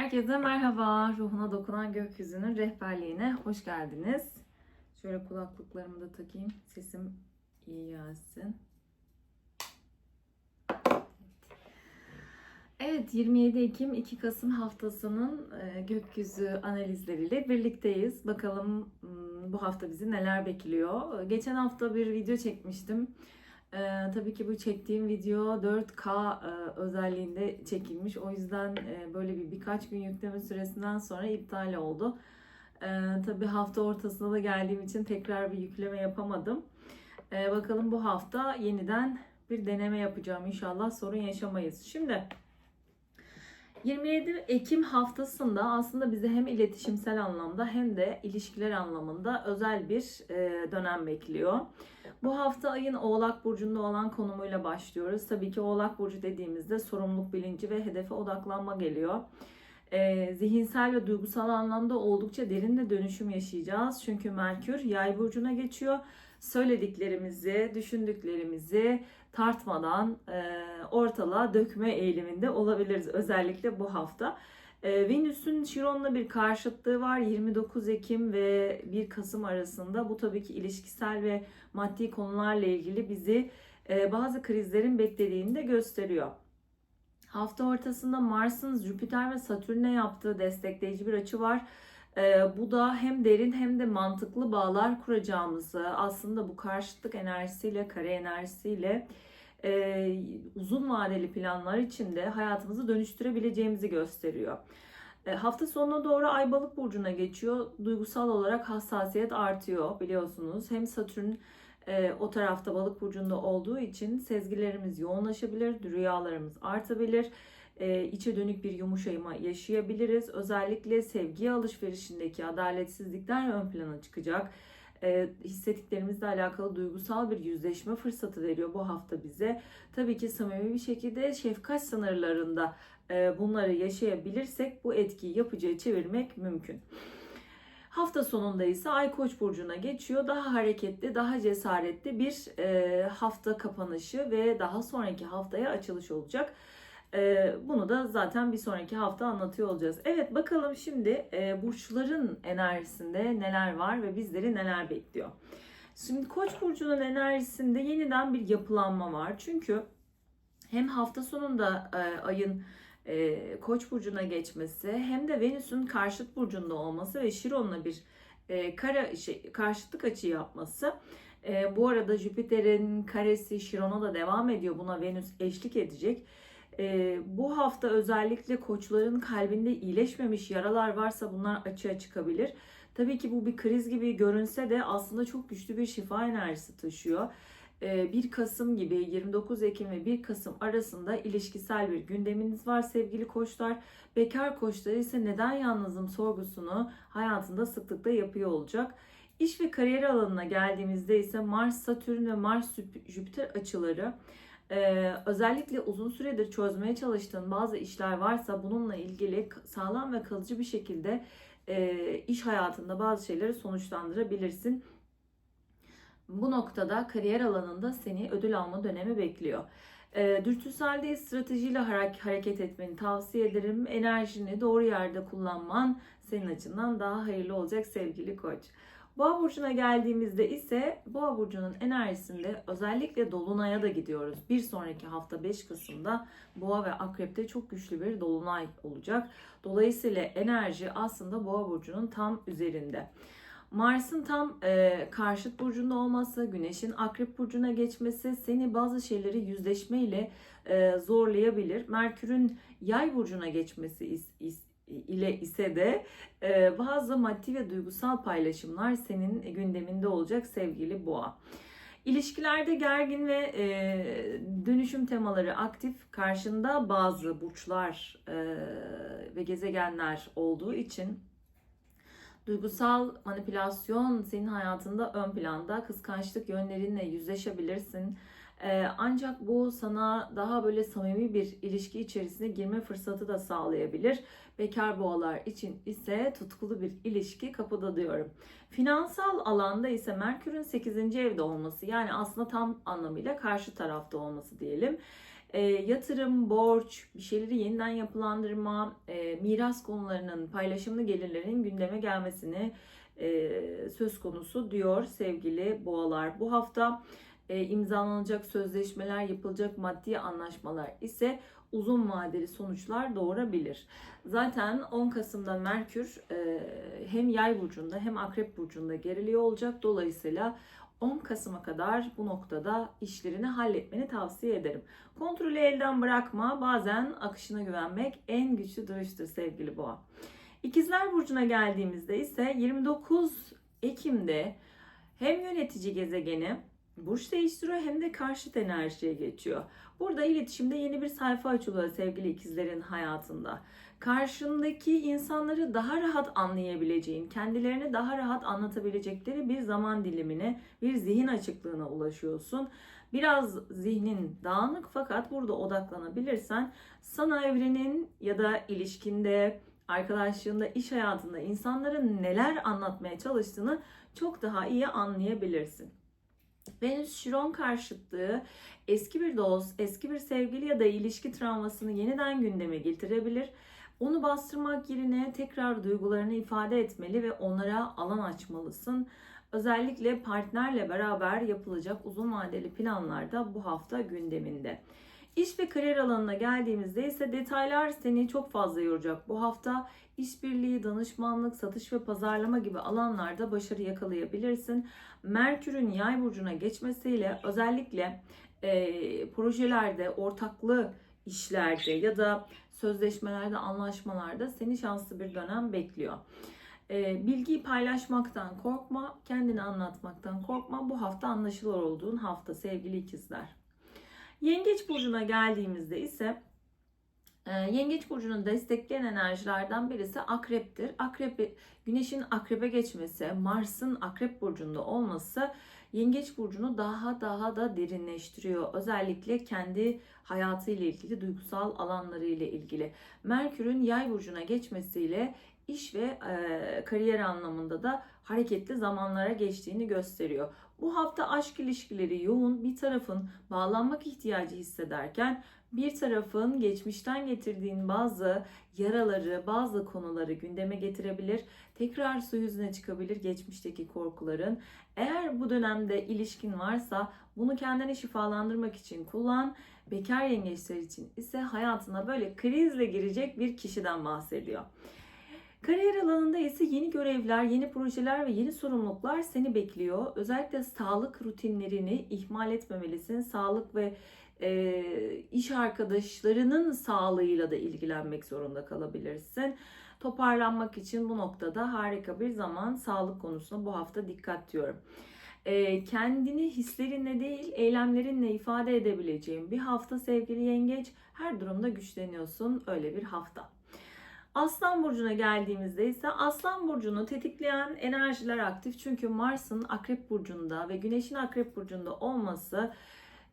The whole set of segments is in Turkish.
Herkese merhaba. Ruhuna dokunan gökyüzünün rehberliğine hoş geldiniz. Şöyle kulaklıklarımı da takayım. Sesim iyi gelsin. Evet 27 Ekim 2 Kasım haftasının e, gökyüzü analizleriyle birlikteyiz. Bakalım hmm, bu hafta bizi neler bekliyor. Geçen hafta bir video çekmiştim. Ee, tabii ki bu çektiğim video 4K e, özelliğinde çekilmiş. O yüzden e, böyle bir birkaç gün yükleme süresinden sonra iptal oldu. Ee, tabii hafta ortasına da geldiğim için tekrar bir yükleme yapamadım. Ee, bakalım bu hafta yeniden bir deneme yapacağım. İnşallah sorun yaşamayız. Şimdi 27 Ekim haftasında aslında bize hem iletişimsel anlamda hem de ilişkiler anlamında özel bir e, dönem bekliyor. Bu hafta ayın Oğlak Burcu'nda olan konumuyla başlıyoruz. Tabii ki Oğlak Burcu dediğimizde sorumluluk bilinci ve hedefe odaklanma geliyor. E, zihinsel ve duygusal anlamda oldukça derin de dönüşüm yaşayacağız. Çünkü Merkür Yay Burcu'na geçiyor. Söylediklerimizi, düşündüklerimizi tartmadan e, ortalığa dökme eğiliminde olabiliriz özellikle bu hafta. E, Venüs'ün Şiron'la bir karşıtlığı var 29 Ekim ve 1 Kasım arasında. Bu tabii ki ilişkisel ve maddi konularla ilgili bizi e, bazı krizlerin beklediğini de gösteriyor. Hafta ortasında Mars'ın Jüpiter ve Satürn'e yaptığı destekleyici bir açı var. E, bu da hem derin hem de mantıklı bağlar kuracağımızı aslında bu karşıtlık enerjisiyle, kare enerjisiyle e, uzun vadeli planlar içinde hayatımızı dönüştürebileceğimizi gösteriyor. E, hafta sonuna doğru Ay Balık burcuna geçiyor. Duygusal olarak hassasiyet artıyor biliyorsunuz. Hem Satürn e, o tarafta Balık burcunda olduğu için sezgilerimiz yoğunlaşabilir, rüyalarımız artabilir. E, içe dönük bir yumuşayma yaşayabiliriz. Özellikle sevgi alışverişindeki adaletsizlikler ön plana çıkacak e, hissettiklerimizle alakalı duygusal bir yüzleşme fırsatı veriyor bu hafta bize. Tabii ki samimi bir şekilde şefkat sınırlarında e, bunları yaşayabilirsek bu etkiyi yapıcıya çevirmek mümkün. Hafta sonunda ise Ay Koç burcuna geçiyor. Daha hareketli, daha cesaretli bir e, hafta kapanışı ve daha sonraki haftaya açılış olacak. E, bunu da zaten bir sonraki hafta anlatıyor olacağız. Evet bakalım şimdi e, burçların enerjisinde neler var ve bizleri neler bekliyor. Şimdi Koç burcunun enerjisinde yeniden bir yapılanma var. Çünkü hem hafta sonunda e, ayın e, Koç burcuna geçmesi hem de Venüs'ün karşıt burcunda olması ve Şiron'la bir e, kara şey, karşıtlık açı yapması. E, bu arada Jüpiter'in karesi Şiron'a da devam ediyor. Buna Venüs eşlik edecek. E, bu hafta özellikle koçların kalbinde iyileşmemiş yaralar varsa bunlar açığa çıkabilir. Tabii ki bu bir kriz gibi görünse de aslında çok güçlü bir şifa enerjisi taşıyor. 1 Kasım gibi 29 Ekim ve 1 Kasım arasında ilişkisel bir gündeminiz var sevgili koçlar. Bekar koçları ise neden yalnızım sorgusunu hayatında sıklıkla yapıyor olacak. İş ve kariyer alanına geldiğimizde ise Mars, Satürn ve Mars Jüpiter açıları ee, özellikle uzun süredir çözmeye çalıştığın bazı işler varsa bununla ilgili sağlam ve kalıcı bir şekilde e, iş hayatında bazı şeyleri sonuçlandırabilirsin. Bu noktada kariyer alanında seni ödül alma dönemi bekliyor. E, dürtüsel değil stratejiyle hareket etmeni tavsiye ederim. Enerjini doğru yerde kullanman senin açından daha hayırlı olacak sevgili koç. Boğa burcuna geldiğimizde ise Boğa burcunun enerjisinde özellikle dolunaya da gidiyoruz. Bir sonraki hafta 5 Kasım'da Boğa ve Akrep'te çok güçlü bir dolunay olacak. Dolayısıyla enerji aslında Boğa burcunun tam üzerinde. Mars'ın tam e, karşıt burcunda olması, Güneş'in Akrep burcuna geçmesi seni bazı şeyleri yüzleşmeyle e, zorlayabilir. Merkür'ün Yay burcuna geçmesi is, is, ile ise de e, bazı maddi ve duygusal paylaşımlar senin gündeminde olacak sevgili boğa. İlişkilerde gergin ve e, dönüşüm temaları aktif karşında bazı burçlar e, ve gezegenler olduğu için duygusal manipülasyon senin hayatında ön planda kıskançlık yönlerinle yüzleşebilirsin ancak bu sana daha böyle samimi bir ilişki içerisine girme fırsatı da sağlayabilir. Bekar boğalar için ise tutkulu bir ilişki kapıda diyorum. Finansal alanda ise Merkür'ün 8. evde olması yani aslında tam anlamıyla karşı tarafta olması diyelim. E, yatırım, borç, bir şeyleri yeniden yapılandırma, e, miras konularının, paylaşımlı gelirlerin gündeme gelmesini e, söz konusu diyor sevgili boğalar. Bu hafta e, imzalanacak sözleşmeler, yapılacak maddi anlaşmalar ise uzun vadeli sonuçlar doğurabilir. Zaten 10 Kasım'da Merkür e, hem Yay burcunda hem Akrep burcunda geriliyor olacak. Dolayısıyla 10 Kasım'a kadar bu noktada işlerini halletmeni tavsiye ederim. Kontrolü elden bırakma. Bazen akışına güvenmek en güçlü duruştur sevgili boğa. İkizler Burcu'na geldiğimizde ise 29 Ekim'de hem yönetici gezegeni burç değiştiriyor hem de karşıt enerjiye geçiyor. Burada iletişimde yeni bir sayfa açılıyor sevgili ikizlerin hayatında. Karşındaki insanları daha rahat anlayabileceğin, kendilerini daha rahat anlatabilecekleri bir zaman dilimine, bir zihin açıklığına ulaşıyorsun. Biraz zihnin dağınık fakat burada odaklanabilirsen sana evrenin ya da ilişkinde, arkadaşlığında, iş hayatında insanların neler anlatmaya çalıştığını çok daha iyi anlayabilirsin. Venüs Şiron karşıtlığı eski bir dost, eski bir sevgili ya da ilişki travmasını yeniden gündeme getirebilir. Onu bastırmak yerine tekrar duygularını ifade etmeli ve onlara alan açmalısın. Özellikle partnerle beraber yapılacak uzun vadeli planlarda bu hafta gündeminde. İş ve kariyer alanına geldiğimizde ise detaylar seni çok fazla yoracak. Bu hafta işbirliği, danışmanlık, satış ve pazarlama gibi alanlarda başarı yakalayabilirsin. Merkür'ün yay burcuna geçmesiyle özellikle e, projelerde, ortaklı işlerde ya da sözleşmelerde, anlaşmalarda seni şanslı bir dönem bekliyor. E, bilgiyi paylaşmaktan korkma, kendini anlatmaktan korkma. Bu hafta anlaşılır olduğun hafta sevgili ikizler. Yengeç burcuna geldiğimizde ise e, Yengeç burcunu destekleyen enerjilerden birisi akreptir. Akrep, güneşin akrebe geçmesi, Mars'ın akrep burcunda olması Yengeç burcunu daha daha da derinleştiriyor. Özellikle kendi hayatıyla ilgili, duygusal alanları ile ilgili. Merkür'ün yay burcuna geçmesiyle iş ve e, kariyer anlamında da hareketli zamanlara geçtiğini gösteriyor. Bu hafta aşk ilişkileri yoğun bir tarafın bağlanmak ihtiyacı hissederken bir tarafın geçmişten getirdiğin bazı yaraları, bazı konuları gündeme getirebilir. Tekrar su yüzüne çıkabilir geçmişteki korkuların. Eğer bu dönemde ilişkin varsa bunu kendini şifalandırmak için kullan. Bekar yengeçler için ise hayatına böyle krizle girecek bir kişiden bahsediyor. Kariyer alanında ise yeni görevler, yeni projeler ve yeni sorumluluklar seni bekliyor. Özellikle sağlık rutinlerini ihmal etmemelisin. Sağlık ve e, iş arkadaşlarının sağlığıyla da ilgilenmek zorunda kalabilirsin. Toparlanmak için bu noktada harika bir zaman sağlık konusuna bu hafta dikkat diyorum. E, kendini hislerinle değil eylemlerinle ifade edebileceğin bir hafta sevgili yengeç. Her durumda güçleniyorsun öyle bir hafta. Aslan burcuna geldiğimizde ise Aslan burcunu tetikleyen enerjiler aktif. Çünkü Mars'ın Akrep burcunda ve Güneş'in Akrep burcunda olması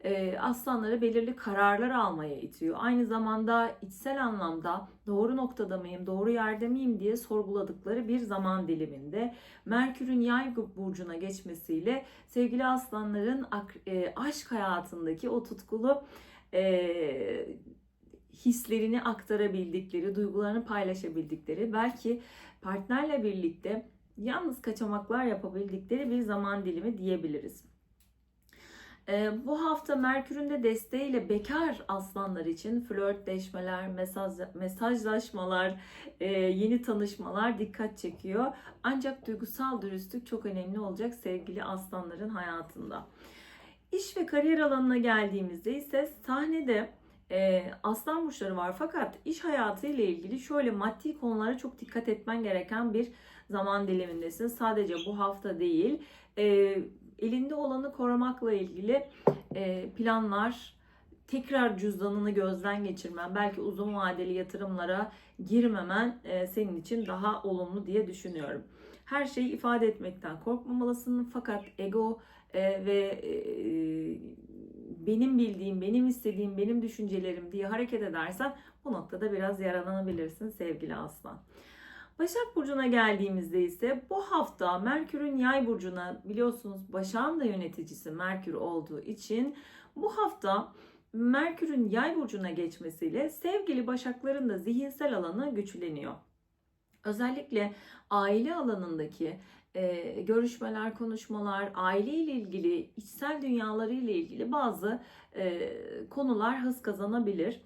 e, aslanları belirli kararlar almaya itiyor. Aynı zamanda içsel anlamda doğru noktada mıyım, doğru yerde miyim diye sorguladıkları bir zaman diliminde Merkür'ün yay burcuna geçmesiyle sevgili aslanların e, aşk hayatındaki o tutkulu e, hislerini aktarabildikleri, duygularını paylaşabildikleri, belki partnerle birlikte yalnız kaçamaklar yapabildikleri bir zaman dilimi diyebiliriz. Ee, bu hafta Merkür'ün de desteğiyle bekar aslanlar için flörtleşmeler, mesaj, mesajlaşmalar, e, yeni tanışmalar dikkat çekiyor. Ancak duygusal dürüstlük çok önemli olacak sevgili aslanların hayatında. İş ve kariyer alanına geldiğimizde ise sahnede e, aslan burçları var fakat iş hayatı ile ilgili şöyle maddi konulara çok dikkat etmen gereken bir zaman dilimindesin. Sadece bu hafta değil. E, elinde olanı korumakla ilgili e, planlar, tekrar cüzdanını gözden geçirmen, belki uzun vadeli yatırımlara girmemen e, senin için daha olumlu diye düşünüyorum. Her şeyi ifade etmekten korkmamalısın fakat ego e, ve e, benim bildiğim, benim istediğim, benim düşüncelerim diye hareket edersen bu noktada biraz yaralanabilirsin sevgili aslan. Başak Burcu'na geldiğimizde ise bu hafta Merkür'ün yay burcuna biliyorsunuz Başak'ın da yöneticisi Merkür olduğu için bu hafta Merkür'ün yay burcuna geçmesiyle sevgili başakların da zihinsel alanı güçleniyor. Özellikle aile alanındaki görüşmeler, konuşmalar, aile ile ilgili, içsel dünyaları ile ilgili bazı konular hız kazanabilir.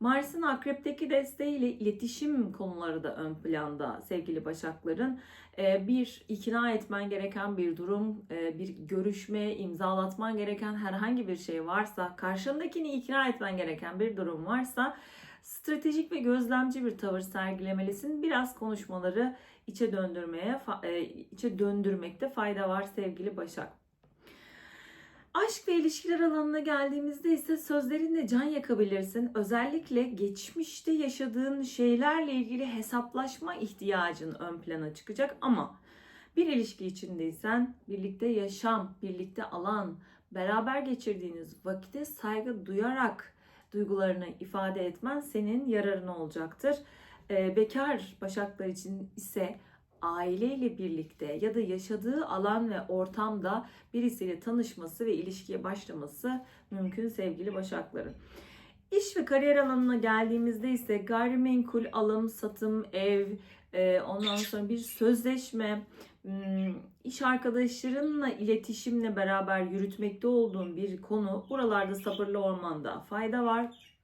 Mars'ın akrepteki desteğiyle iletişim konuları da ön planda sevgili başakların. Bir ikna etmen gereken bir durum, bir görüşme, imzalatman gereken herhangi bir şey varsa, karşındakini ikna etmen gereken bir durum varsa stratejik ve gözlemci bir tavır sergilemelisin. Biraz konuşmaları içe döndürmeye, e, içe döndürmekte fayda var sevgili Başak. Aşk ve ilişkiler alanına geldiğimizde ise sözlerinle can yakabilirsin. Özellikle geçmişte yaşadığın şeylerle ilgili hesaplaşma ihtiyacın ön plana çıkacak ama bir ilişki içindeysen birlikte yaşam, birlikte alan, beraber geçirdiğiniz vakite saygı duyarak duygularını ifade etmen senin yararına olacaktır. Ee, bekar başaklar için ise aileyle birlikte ya da yaşadığı alan ve ortamda birisiyle tanışması ve ilişkiye başlaması mümkün sevgili başakların. İş ve kariyer alanına geldiğimizde ise gayrimenkul, alım, satım, ev, e, ondan sonra bir sözleşme, hmm, iş arkadaşlarınla iletişimle beraber yürütmekte olduğun bir konu. Buralarda sabırlı olmanda fayda var.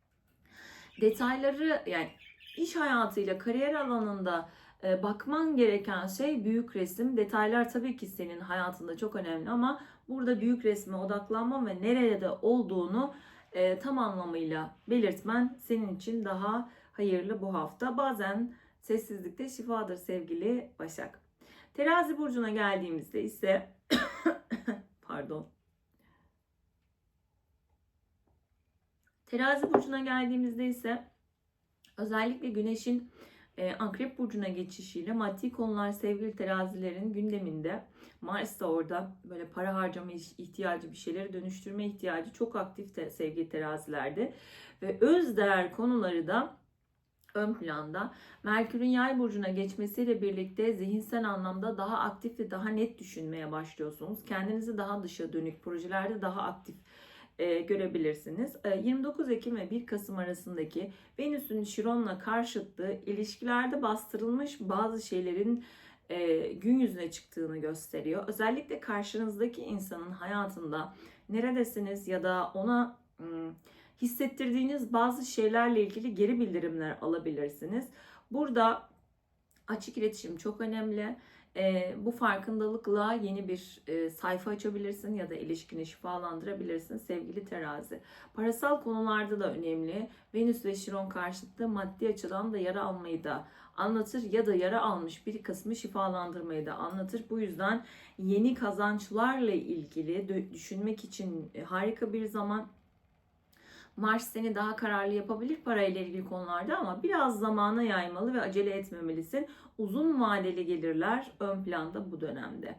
Detayları yani iş hayatıyla kariyer alanında e, bakman gereken şey büyük resim. Detaylar tabii ki senin hayatında çok önemli ama burada büyük resme odaklanma ve nerede olduğunu e, tam anlamıyla belirtmen senin için daha hayırlı bu hafta. Bazen sessizlikte şifadır sevgili Başak. Terazi burcuna geldiğimizde ise pardon. Terazi burcuna geldiğimizde ise özellikle güneşin e, Akrep Burcu'na geçişiyle maddi konular sevgili terazilerin gündeminde. Mars da orada böyle para harcama ihtiyacı, bir şeyleri dönüştürme ihtiyacı çok aktif de sevgili terazilerde. Ve öz değer konuları da ön planda. Merkür'ün yay burcuna geçmesiyle birlikte zihinsel anlamda daha aktif ve daha net düşünmeye başlıyorsunuz. Kendinizi daha dışa dönük projelerde daha aktif e, görebilirsiniz. E, 29 Ekim ve 1 Kasım arasındaki Venüs'ün Şiron'la karşıtlığı ilişkilerde bastırılmış bazı şeylerin e, gün yüzüne çıktığını gösteriyor. Özellikle karşınızdaki insanın hayatında neredesiniz ya da ona ım, hissettirdiğiniz bazı şeylerle ilgili geri bildirimler alabilirsiniz. Burada açık iletişim çok önemli. E, bu farkındalıkla yeni bir e, sayfa açabilirsin ya da ilişkini şifalandırabilirsin sevgili terazi. Parasal konularda da önemli. Venüs ve Şiron karşıtı maddi açıdan da yara almayı da anlatır ya da yara almış bir kısmı şifalandırmayı da anlatır. Bu yüzden yeni kazançlarla ilgili düşünmek için e, harika bir zaman. Mars seni daha kararlı yapabilir parayla ilgili konularda ama biraz zamana yaymalı ve acele etmemelisin. Uzun vadeli gelirler ön planda bu dönemde.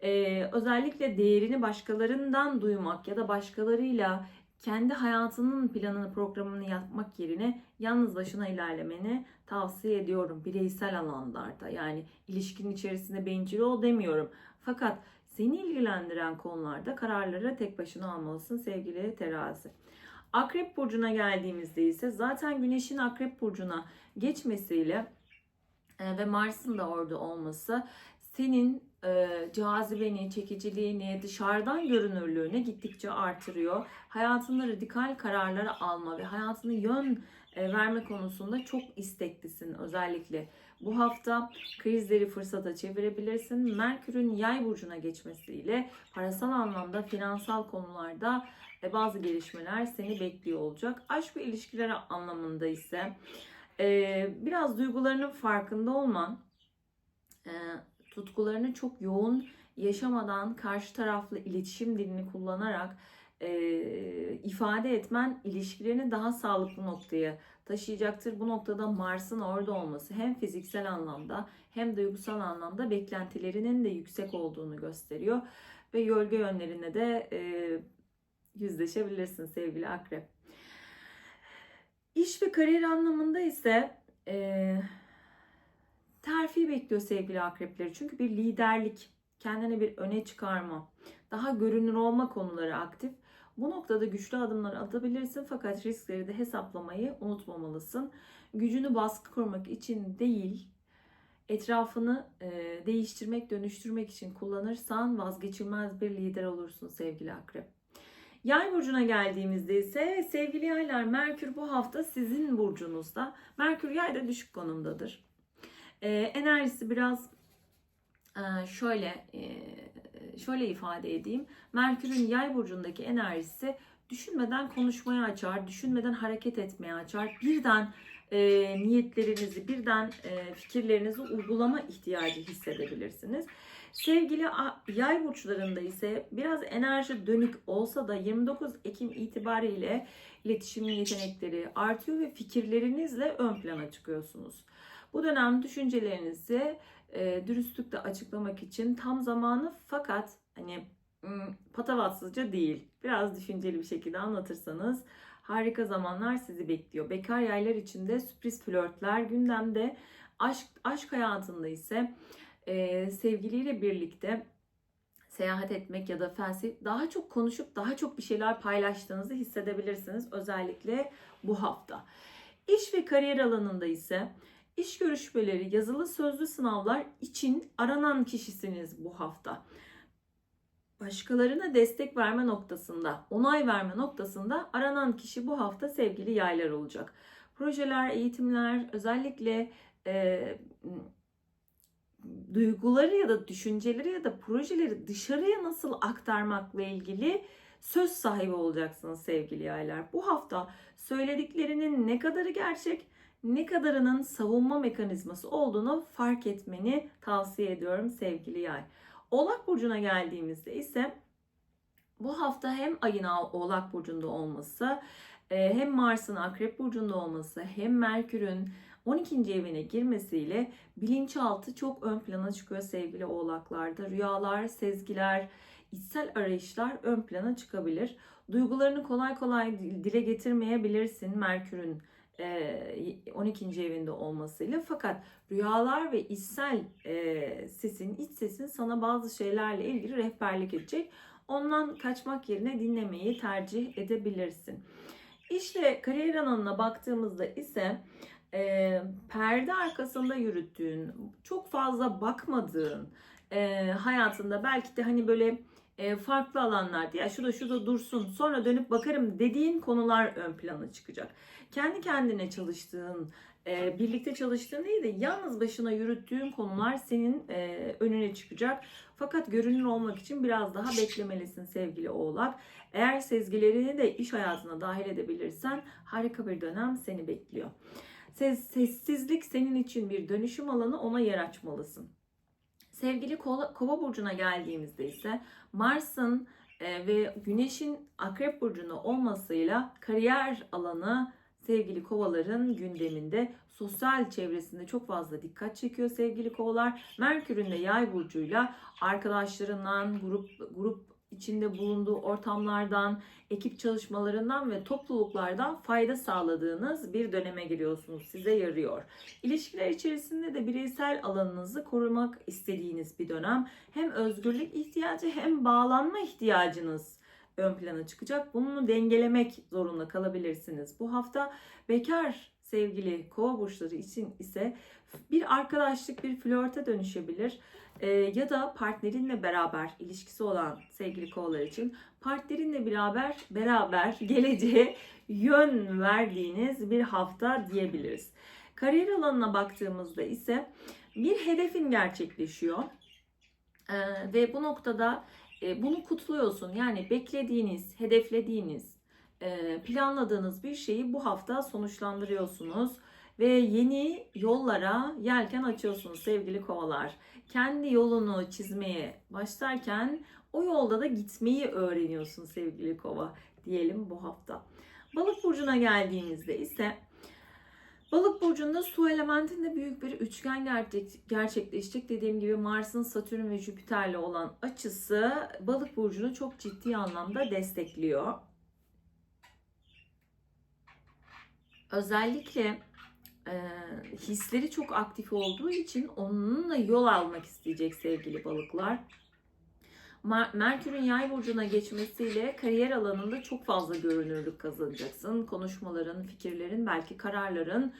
Ee, özellikle değerini başkalarından duymak ya da başkalarıyla kendi hayatının planını programını yapmak yerine yalnız başına ilerlemeni tavsiye ediyorum bireysel alanlarda. Yani ilişkinin içerisinde bencil ol demiyorum. Fakat seni ilgilendiren konularda kararları tek başına almalısın sevgili terazi. Akrep burcuna geldiğimizde ise zaten Güneş'in Akrep burcuna geçmesiyle e, ve Mars'ın da orada olması senin e, cazibeni, çekiciliğini, dışarıdan görünürlüğünü gittikçe artırıyor. Hayatında radikal kararları alma ve hayatını yön e, verme konusunda çok isteklisin özellikle. Bu hafta krizleri fırsata çevirebilirsin. Merkür'ün yay burcuna geçmesiyle parasal anlamda finansal konularda e, bazı gelişmeler seni bekliyor olacak. Aşk ve ilişkiler anlamında ise e, biraz duygularının farkında olman, e, tutkularını çok yoğun yaşamadan karşı taraflı iletişim dilini kullanarak ifade etmen ilişkilerini daha sağlıklı noktaya taşıyacaktır. Bu noktada Mars'ın orada olması hem fiziksel anlamda hem duygusal anlamda beklentilerinin de yüksek olduğunu gösteriyor. Ve gölge yönlerine de e, yüzleşebilirsin sevgili akrep. İş ve kariyer anlamında ise e, terfi bekliyor sevgili akrepleri. Çünkü bir liderlik, kendine bir öne çıkarma, daha görünür olma konuları aktif. Bu noktada güçlü adımlar atabilirsin fakat riskleri de hesaplamayı unutmamalısın. Gücünü baskı kurmak için değil, etrafını e, değiştirmek, dönüştürmek için kullanırsan vazgeçilmez bir lider olursun sevgili akrep. Yay burcuna geldiğimizde ise sevgili yaylar Merkür bu hafta sizin burcunuzda. Merkür yayda düşük konumdadır. E, enerjisi biraz e, şöyle e, şöyle ifade edeyim. Merkür'ün yay burcundaki enerjisi düşünmeden konuşmaya açar, düşünmeden hareket etmeye açar. Birden e, niyetlerinizi, birden e, fikirlerinizi uygulama ihtiyacı hissedebilirsiniz. Sevgili yay burçlarında ise biraz enerji dönük olsa da 29 Ekim itibariyle iletişim yetenekleri artıyor ve fikirlerinizle ön plana çıkıyorsunuz. Bu dönem düşüncelerinizi e, dürüstlükle açıklamak için tam zamanı fakat hani patavatsızca değil. Biraz düşünceli bir şekilde anlatırsanız harika zamanlar sizi bekliyor. Bekar yaylar için de sürpriz flörtler gündemde. Aşk, aşk hayatında ise e, sevgiliyle birlikte seyahat etmek ya da felsefe daha çok konuşup daha çok bir şeyler paylaştığınızı hissedebilirsiniz özellikle bu hafta. İş ve kariyer alanında ise iş görüşmeleri, yazılı sözlü sınavlar için aranan kişisiniz bu hafta. Başkalarına destek verme noktasında, onay verme noktasında aranan kişi bu hafta sevgili yaylar olacak. Projeler, eğitimler, özellikle e, duyguları ya da düşünceleri ya da projeleri dışarıya nasıl aktarmakla ilgili söz sahibi olacaksınız sevgili yaylar. Bu hafta söylediklerinin ne kadarı gerçek, ne kadarının savunma mekanizması olduğunu fark etmeni tavsiye ediyorum sevgili yay. Oğlak burcuna geldiğimizde ise bu hafta hem ayın Oğlak burcunda olması, e, hem Mars'ın Akrep burcunda olması, hem Merkür'ün 12. evine girmesiyle bilinçaltı çok ön plana çıkıyor sevgili oğlaklarda. Rüyalar, sezgiler, içsel arayışlar ön plana çıkabilir. Duygularını kolay kolay dile getirmeyebilirsin Merkür'ün 12. evinde olmasıyla fakat rüyalar ve içsel sesin, iç sesin sana bazı şeylerle ilgili rehberlik edecek. Ondan kaçmak yerine dinlemeyi tercih edebilirsin. İşte kariyer alanına baktığımızda ise e, perde arkasında yürüttüğün, çok fazla bakmadığın e, hayatında belki de hani böyle e, farklı alanlarda ya şurada şurada dursun sonra dönüp bakarım dediğin konular ön plana çıkacak. Kendi kendine çalıştığın, e, birlikte çalıştığın değil de yalnız başına yürüttüğün konular senin e, önüne çıkacak. Fakat görünür olmak için biraz daha beklemelisin sevgili oğlak. Eğer sezgilerini de iş hayatına dahil edebilirsen harika bir dönem seni bekliyor. Ses, sessizlik senin için bir dönüşüm alanı ona yer açmalısın. Sevgili kova, kova burcuna geldiğimizde ise Mars'ın e, ve Güneş'in Akrep burcunda olmasıyla kariyer alanı sevgili kovaların gündeminde sosyal çevresinde çok fazla dikkat çekiyor sevgili kovalar. Merkür'ün de yay burcuyla arkadaşlarından, grup grup içinde bulunduğu ortamlardan, ekip çalışmalarından ve topluluklardan fayda sağladığınız bir döneme giriyorsunuz. Size yarıyor. İlişkiler içerisinde de bireysel alanınızı korumak istediğiniz bir dönem. Hem özgürlük ihtiyacı hem bağlanma ihtiyacınız ön plana çıkacak. Bunu dengelemek zorunda kalabilirsiniz. Bu hafta bekar sevgili kova burçları için ise bir arkadaşlık, bir flörte dönüşebilir. Ee, ya da partnerinle beraber ilişkisi olan sevgili kovalar için partnerinle beraber beraber geleceğe yön verdiğiniz bir hafta diyebiliriz. Kariyer alanına baktığımızda ise bir hedefin gerçekleşiyor. Ee, ve bu noktada e, bunu kutluyorsun. Yani beklediğiniz, hedeflediğiniz, e, planladığınız bir şeyi bu hafta sonuçlandırıyorsunuz ve yeni yollara yelken açıyorsunuz sevgili kovalar. Kendi yolunu çizmeye başlarken o yolda da gitmeyi öğreniyorsun sevgili kova diyelim bu hafta. Balık burcuna geldiğimizde ise Balık burcunda su elementinde büyük bir üçgen gerçekleşecek. Dediğim gibi Mars'ın Satürn ve Jüpiter'le olan açısı Balık burcunu çok ciddi anlamda destekliyor. Özellikle e, hisleri çok aktif olduğu için onunla yol almak isteyecek sevgili balıklar. Mer- Merkür'ün yay burcuna geçmesiyle kariyer alanında çok fazla görünürlük kazanacaksın. Konuşmaların, fikirlerin, belki kararların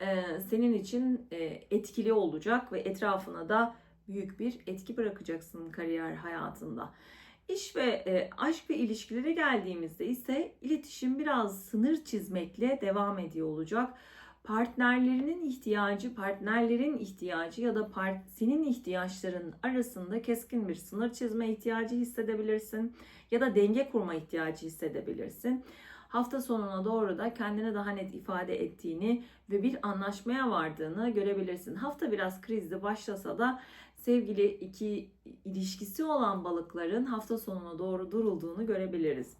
e, senin için e, etkili olacak ve etrafına da büyük bir etki bırakacaksın kariyer hayatında. İş ve e, aşk ve ilişkilere geldiğimizde ise iletişim biraz sınır çizmekle devam ediyor olacak. Partnerlerinin ihtiyacı, partnerlerin ihtiyacı ya da part, senin ihtiyaçların arasında keskin bir sınır çizme ihtiyacı hissedebilirsin ya da denge kurma ihtiyacı hissedebilirsin. Hafta sonuna doğru da kendini daha net ifade ettiğini ve bir anlaşmaya vardığını görebilirsin. Hafta biraz krizli başlasa da sevgili iki ilişkisi olan balıkların hafta sonuna doğru durulduğunu görebiliriz.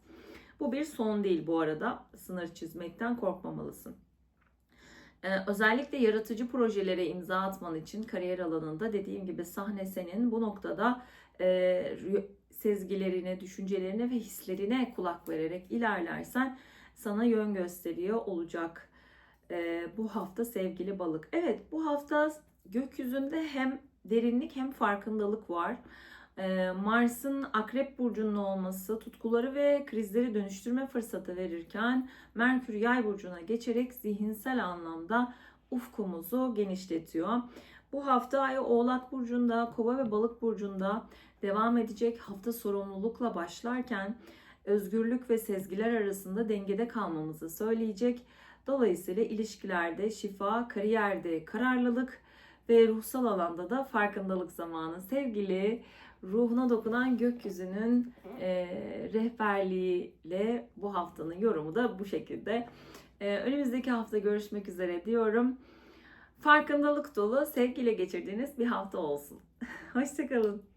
Bu bir son değil bu arada. Sınır çizmekten korkmamalısın. Ee, özellikle yaratıcı projelere imza atman için kariyer alanında dediğim gibi sahne senin bu noktada e, sezgilerine, düşüncelerine ve hislerine kulak vererek ilerlersen sana yön gösteriyor olacak e, bu hafta sevgili balık. Evet bu hafta gökyüzünde hem derinlik hem farkındalık var. Ee, Mars'ın Akrep burcunun olması tutkuları ve krizleri dönüştürme fırsatı verirken Merkür Yay burcuna geçerek zihinsel anlamda ufkumuzu genişletiyor. Bu hafta Ay Oğlak burcunda, Kova ve Balık burcunda devam edecek hafta sorumlulukla başlarken özgürlük ve sezgiler arasında dengede kalmamızı söyleyecek. Dolayısıyla ilişkilerde şifa, kariyerde kararlılık ve ruhsal alanda da farkındalık zamanı. Sevgili ruhuna dokunan gökyüzünün e, rehberliğiyle bu haftanın yorumu da bu şekilde. E, önümüzdeki hafta görüşmek üzere diyorum. Farkındalık dolu, sevgiyle geçirdiğiniz bir hafta olsun. Hoşçakalın.